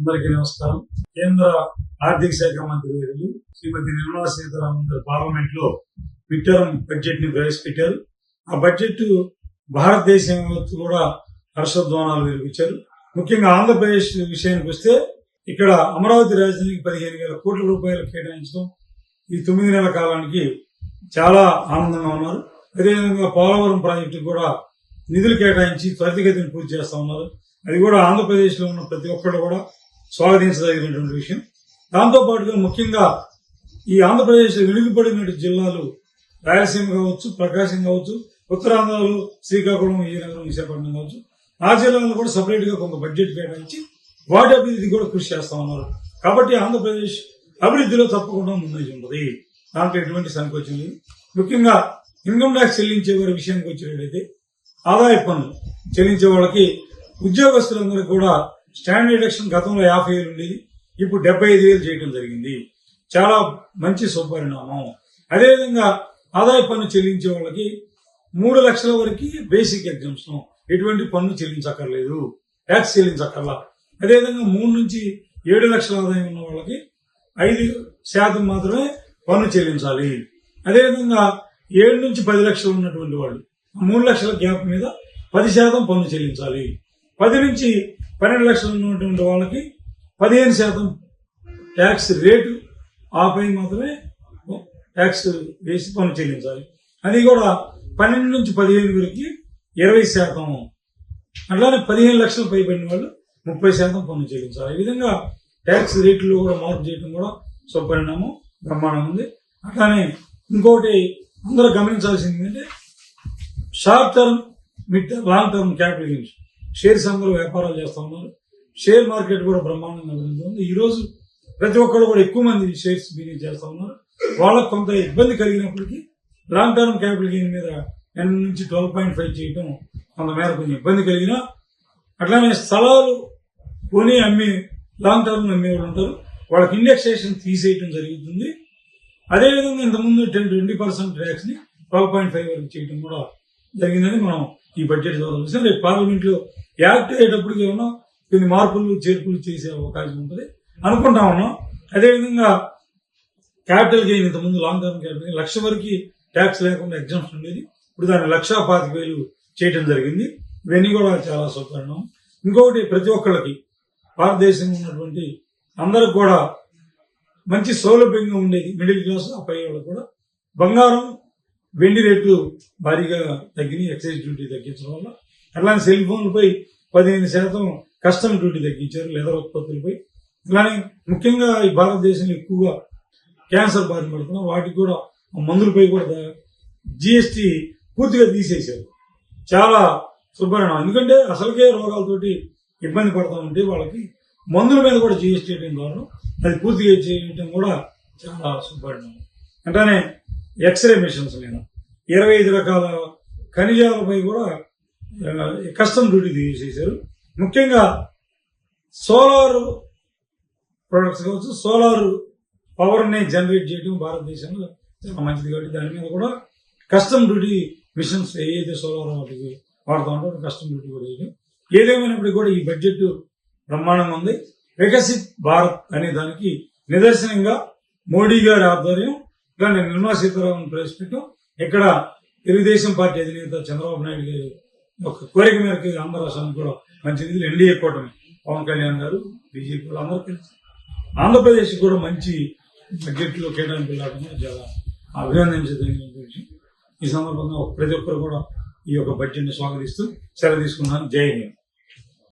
అందరికీ నమస్కారం. కేంద్ర ఆర్థిక శాఖ మంత్రి వర్యులు శ్రీమతి నిర్మలా సీతారామన్ గారు పార్లమెంట్లో మిడ్ టర్మ్ బడ్జెట్ని ప్రవేశపెట్టారు. ఆ బడ్జెట్ భారతదేశం కూడా హర్షధ్వానాలు వినిపించారు. ముఖ్యంగా ఆంధ్రప్రదేశ్ విషయానికి వస్తే ఇక్కడ అమరావతి రాజధానికి పదిహేను వేల కోట్ల రూపాయలు కేటాయించడం ఈ తొమ్మిది నెలల కాలానికి చాలా ఆనందంగా ఉన్నారు. అదేవిధంగా పోలవరం ప్రాజెక్టు కూడా నిధులు కేటాయించి త్వరితగతిని పూర్తి చేస్తా ఉన్నారు. అది కూడా ఆంధ్రప్రదేశ్లో ఉన్న ప్రతి ఒక్కరు కూడా స్వాగతించదగినటువంటి విషయం. దాంతో పాటుగా ముఖ్యంగా ఈ ఆంధ్రప్రదేశ్ వెనుకబడిన జిల్లాలు రాయలసీమ కావచ్చు ప్రకాశం కావచ్చు ఉత్తరాంధ్రలో శ్రీకాకుళం విజయనగరం విశాఖపట్నం కావచ్చు. ఆ జిల్లాలను కూడా సపరేట్గా కొంత బడ్జెట్ కేటాయించి వాటి అభివృద్ధి కూడా కృషి చేస్తా ఉన్నారు. కాబట్టి ఆంధ్రప్రదేశ్ అభివృద్ధిలో తప్పకుండా ముందంజ ఉంటుంది. దాంట్లో ఎటువంటి సంకోచం లేదు. ముఖ్యంగా ఇన్కమ్ ట్యాక్స్ చెల్లించే వారి విషయానికి వచ్చినట్లయితే ఆదాయ పన్ను చెల్లించే వాళ్ళకి ఉద్యోగస్తులందరికీ కూడా స్టాండర్డ్ ఎలక్షన్ గతంలో యాభై వేలు ఉండేది. ఇప్పుడు డెబ్బై ఐదు వేలు చేయడం జరిగింది. చాలా మంచి శుభపరిణామం అదేవిధంగా ఆదాయ పన్ను చెల్లించే వాళ్ళకి మూడు లక్షల వరకు బేసిక్ ఎగ్జామ్స్ ఎటువంటి పన్ను చెల్లించక్కర్లేదు. ట్యాక్స్ చెల్లించక్కర్లా. అదేవిధంగా మూడు నుంచి ఏడు లక్షల ఆదాయం ఉన్న వాళ్ళకి ఐదు శాతం మాత్రమే పన్ను చెల్లించాలి. అదేవిధంగా ఏడు నుంచి పది లక్షలు ఉన్నటువంటి వాళ్ళు మూడు లక్షల గ్యాప్ మీద పది శాతం పన్ను చెల్లించాలి. పది నుంచి పన్నెండు లక్షలు ఉన్నటువంటి వాళ్ళకి పదిహేను శాతం ట్యాక్స్ రేటు ఆపై మాత్రమే ట్యాక్స్ వేసి పన్ను చెల్లించాలి. అది కూడా పన్నెండు నుంచి పదిహేను వరకు ఇరవై శాతం. అట్లానే పదిహేను లక్షలు పైబడిన వాళ్ళు ముప్పై శాతం పన్ను చెల్లించాలి. ఈ విధంగా ట్యాక్స్ రేట్లు కూడా మార్పు చేయడం కూడా సుపరిణామం బ్రహ్మాండం ఉంది. అట్లానే ఇంకోటి అందరూ గమనించాల్సింది ఏంటంటే short term mid term long term capital gains shares అందరూ వ్యాపారాలు చేస్తూ ఉన్నారు. షేర్ మార్కెట్ కూడా బ్రహ్మాండంగా జరుగుతుంది ఈరోజు ప్రతి ఒక్కరు కూడా ఎక్కువ మంది షేర్స్ బిజినెస్ చేస్తూ ఉన్నారు. వాళ్ళకు కొంత ఇబ్బంది కలిగినప్పటికీ లాంగ్ టర్మ్ క్యాపిటల్ గెయిన్ మీద టెన్ నుంచి ట్వెల్వ్ పాయింట్ ఫైవ్ చేయడం కొంతమేర కొంచెం ఇబ్బంది కలిగినా అట్లానే స్థలాలు కొని అమ్మి లాంగ్ టర్మ్ అమ్మే వాళ్ళు ఉంటారు. వాళ్ళకి ఇండెక్సేషన్ తీసేయటం జరుగుతుంది. అదేవిధంగా ఇంతకుముందు టెన్ ట్వంటీ పర్సెంట్ ట్యాక్స్ని ట్వెల్వ్ పాయింట్ ఫైవ్ వరకు చేయడం కూడా జరిగిందని మనం ఈ బడ్జెట్ ద్వారా చూసాం రేపు పార్లమెంట్లో యాక్ట్ అయ్యేటప్పటికి ఏమన్నా కొన్ని మార్పులు చేర్పులు చేసే అవకాశం ఉంటుంది అనుకుంటా ఉన్నాం. అదేవిధంగా క్యాపిటల్ గెయిన్ ఇంతకుముందు long term capital gain lakh వరకు ట్యాక్స్ లేకుండా ఎగ్జామ్స్ ఉండేది. ఇప్పుడు దాన్ని లక్ష పాతిక వేలు చేయడం జరిగింది. ఇవన్నీ కూడా చాలా సుపరిణామం ఇంకొకటి ప్రతి ఒక్కళ్ళకి భారతదేశంలో ఉన్నటువంటి అందరికి కూడా మంచి సౌలభ్యంగా ఉండేది. మిడిల్ క్లాస్ పై వాళ్ళు కూడా. బంగారం వెండి రేట్లు భారీగా తగ్గినాయి ఎక్సైజ్ డ్యూటీ తగ్గించడం వల్ల. అట్లానే సెల్ ఫోన్లపై పదిహేను శాతం కస్టమ్ డ్యూటీ తగ్గించారు లెదర్ ఉత్పత్తులపై. ఇలానే ముఖ్యంగా ఈ భారతదేశంలో ఎక్కువగా క్యాన్సర్ బారిన పడుతున్నాం వాటికి కూడా మందులపై కూడా జిఎస్టి పూర్తిగా తీసేశారు. చాలా శుభ్రణం ఎందుకంటే అసలుకే రోగాలతోటి ఇబ్బంది పడతా ఉంటే వాళ్ళకి మందుల మీద కూడా జిఎస్టీ వేయడం ద్వారా అది పూర్తిగా చేయడం కూడా చాలా శుభ్రణం అంటేనే ఎక్స్రే మిషన్స్ మీద ఇరవై ఐదు రకాల ఖనిజాలపై కూడా కస్టమ్ డ్యూటీ తీసేశారు ముఖ్యంగా సోలార్ ప్రొడక్ట్స్ కావచ్చు సోలార్ పవర్ని జనరేట్ చేయడం భారతదేశంలో చాలా మంచిది కాబట్టి దాని మీద కూడా కస్టమ్ డ్యూటీ మిషన్స్ ఏదైతే సోలార్ వాటికి వాడుతూ ఉంటారో కస్టమ్ డ్యూటీ కూడా వేయడం ఏదేమైనప్పటికీ కూడా ఈ బడ్జెట్ బ్రహ్మాండంగా ఉంది. వికసిత్ భారత్ అనే దానికి నిదర్శనంగా మోడీ గారి ఆధ్వర్యం కానీ నిర్మలా సీతారామన్ ప్రవేశపెట్టాం. ఇక్కడ తెలుగుదేశం పార్టీ అధినేత చంద్రబాబు నాయుడు గారి ఒక కోరిక మేరకు ఆంధ్ర కూడా మంచి నిధులు ఎన్డీఏ కూటమి. పవన్ కళ్యాణ్ గారు బీజేపీ అందరూ కలిసి. ఆంధ్రప్రదేశ్ కూడా మంచి బడ్జెట్లో కేటాయింపు కేటాయింపులు రావడం చాలా అభినందించదగిన విషయం. ఈ సందర్భంగా ప్రతి ఒక్కరు కూడా ఈ యొక్క బడ్జెట్ని స్వాగతిస్తూ సెలవు తీసుకున్నాను జై హింద్.